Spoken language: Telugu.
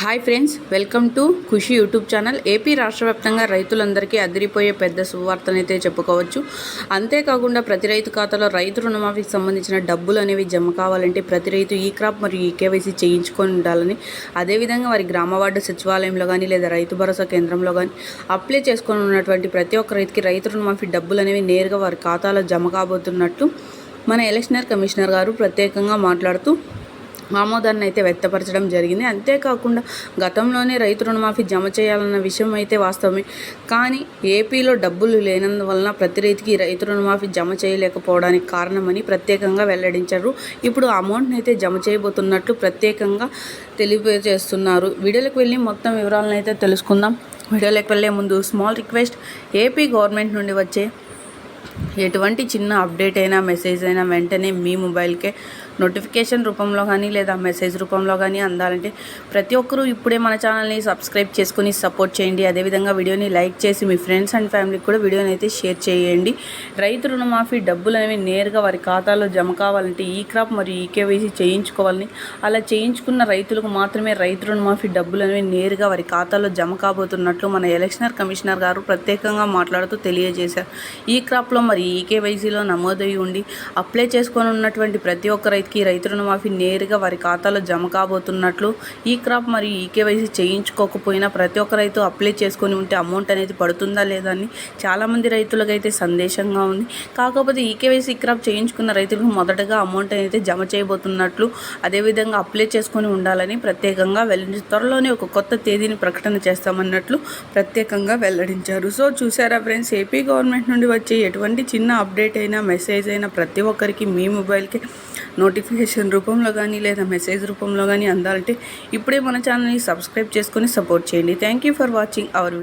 Hi friends welcome to Khushi YouTube channel. AP రాష్ట్ర వ్యాప్తంగా రైతులందరికీ అదిరిపోయే పెద్ద శుభవార్తనైతే చెప్పుకోవచ్చు. అంతేకాకుండా ప్రతి రైతు ఖాతాలో రైతు రుణమాఫీకి సంబంధించిన డబ్బులు అనేవి జమ కావాలంటే ప్రతి రైతు ఈ క్రాప్ మరియు ఈ కేవైసీ చేయించుకొని ఉండాలని అదేవిధంగా వారి గ్రామ వార్డు సచివాలయంలో కానీ లేదా రైతు భరోసా కేంద్రంలో కానీ అప్లై చేసుకొని ఉన్నటువంటి ప్రతి ఒక్క రైతుకి రైతు రుణమాఫీ డబ్బులు అనేవి నేరుగా వారి ఖాతాలో జమ కాబోతున్నట్టు మన ఎలక్షనర్ కమిషనర్ గారు ప్రత్యేకంగా మాట్లాడుతూ ఆమోదాన్ని అయితే వ్యక్తపరచడం జరిగింది. అంతేకాకుండా గతంలోనే రైతు రుణమాఫీ జమ చేయాలన్న విషయం అయితే వాస్తవమే. కానీ ఏపీలో డబ్బులు లేనందువలన ప్రతి రైతుకి రైతు రుణమాఫీ జమ చేయలేకపోవడానికి కారణమని ప్రత్యేకంగా వెల్లడించారు. ఇప్పుడు అమౌంట్ని అయితే జమ చేయబోతున్నట్లు ప్రత్యేకంగా తెలియజేస్తున్నారు. వీడియోలకు వెళ్ళి మొత్తం వివరాలను అయితే తెలుసుకుందాం. వీడియోలకు వెళ్ళే ముందు స్మాల్ రిక్వెస్ట్ ఏపీ గవర్నమెంట్ నుండి వచ్చే ఎటువంటి చిన్న అప్డేట్ అయినా మెసేజ్ అయినా వెంటనే మీ మొబైల్కే నోటిఫికేషన్ రూపంలో కానీ లేదా మెసేజ్ రూపంలో కానీ అందాలంటే ప్రతి ఒక్కరూ ఇప్పుడే మన ఛానల్ని సబ్స్క్రైబ్ చేసుకుని సపోర్ట్ చేయండి. అదేవిధంగా వీడియోని లైక్ చేసి మీ ఫ్రెండ్స్ అండ్ ఫ్యామిలీకి కూడా వీడియోని అయితే షేర్ చేయండి. రైతు రుణమాఫీ డబ్బులు అనేవి నేరుగా వారి ఖాతాలో జమ కావాలంటే ఈ క్రాప్ మరియు ఈకేవైసీ చేయించుకోవాలని అలా చేయించుకున్న రైతులకు మాత్రమే రైతు రుణమాఫీ డబ్బులు అనేవి నేరుగా వారి ఖాతాలో జమ కాబోతున్నట్లు మన ఎలక్షనర్ కమిషనర్ గారు ప్రత్యేకంగా మాట్లాడుతూ తెలియజేశారు. ఈ క్రాప్లో మరి ఈకేవైసీలో నమోదై ఉండి అప్లై చేసుకొని ఉన్నటువంటి ప్రతి ఒక్క రైతుకి రైతు రుణమాఫీ నేరుగా వారి ఖాతాలో జమ కాబోతున్నట్లు ఈ క్రాప్ మరియు ఈకేవైసీ చేయించుకోకపోయినా ప్రతి ఒక్క రైతు అప్లై చేసుకొని ఉంటే అమౌంట్ అనేది పడుతుందా లేదా అని చాలామంది రైతులకైతే సందేశంగా ఉంది. కాకపోతే ఈకేవైసీ క్రాప్ చేయించుకున్న రైతులకు మొదటగా అమౌంట్ అనేది జమ చేయబోతున్నట్లు అదేవిధంగా అప్లై చేసుకొని ఉండాలని ప్రత్యేకంగా వెల్లడించి త్వరలోనే ఒక కొత్త తేదీని ప్రకటన చేస్తామన్నట్లు ప్రత్యేకంగా వెల్లడించారు. సో చూసారా ఫ్రెండ్స్ ఏపీ గవర్నమెంట్ నుండి వచ్చే ఎటువంటి చిన్న అప్డేట్ అయినా మెసేజ్ అయినా ప్రతి ఒక్కరికి మీ మొబైల్కి నోటిఫికేషన్ రూపంలో కానీ లేదా మెసేజ్ రూపంలో కానీ అందాలంటే ఇప్పుడే మన ఛానల్ని సబ్స్క్రైబ్ చేసుకొని సపోర్ట్ చేయండి. Thank you for watching our